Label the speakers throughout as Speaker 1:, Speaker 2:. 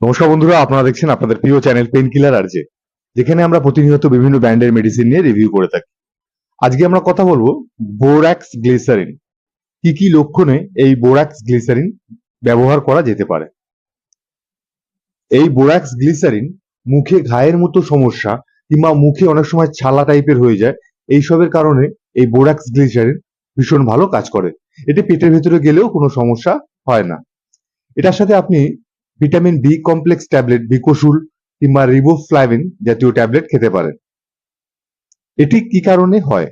Speaker 1: নমস্কার বন্ধুরা, আপনারা দেখছেন আপনাদের প্রিয় চ্যানেল পেন কিলার আর যেখানে আমরা প্রতিনিয়ত বিভিন্ন ব্র্যান্ডের মেডিসিন নিয়ে রিভিউ করে থাকি। আজকে আমরা কথা বলব বোরাক্স গ্লিসারিন কি কি লক্ষণে এই বোরাক্স গ্লিসারিন ব্যবহার করা যেতে পারে? এই বোরাক্স গ্লিসারিন মুখে ঘায়ের মতো সমস্যা কিংবা মুখে অনেক সময় ছালা টাইপের হয়ে যায়, এইসবের কারণে এই বোরাক্স গ্লিসারিন ভীষণ ভালো কাজ করে। এটি পেটের ভেতরে গেলেও কোনো সমস্যা হয় না। এটার সাথে আপনি vitamin B complex tablet Becosules কিংবা রিবোফ্লাভিন জাতীয় ট্যাবলেট খেতে পারেন। এটি কি কারণে হয়?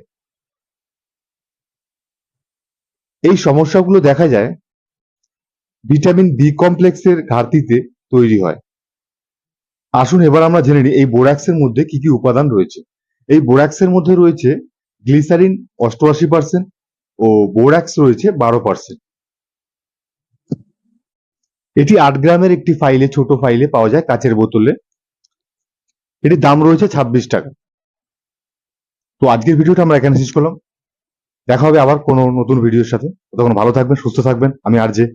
Speaker 1: এই সমস্যাগুলো দেখা যায় ভিটামিন বি কমপ্লেক্সের ঘাটতিতে তৈরি হয়। আসুন এবার আমরা জেনে নিই এই বোরাক্সের মধ্যে কি কি উপাদান রয়েছে। এই বোরাক্সের মধ্যে রয়েছে গ্লিসারিন অষ্টআশি পার্সেন্ট ও বোরাক্স রয়েছে বারো পার্সেন্ট। এটি আট গ্রামের একটি ফাইলে ছোট ফাইলে পাওয়া যায় কাচের বোতলে। এটির দাম রয়েছে ছাব্বিশ টাকা। তো আজকের ভিডিওটা আমরা এখানে শেষ করলাম। দেখা হবে আবার কোনো নতুন ভিডিওর সাথে। তখন ভালো থাকবেন, সুস্থ থাকবেন। আমি আর যে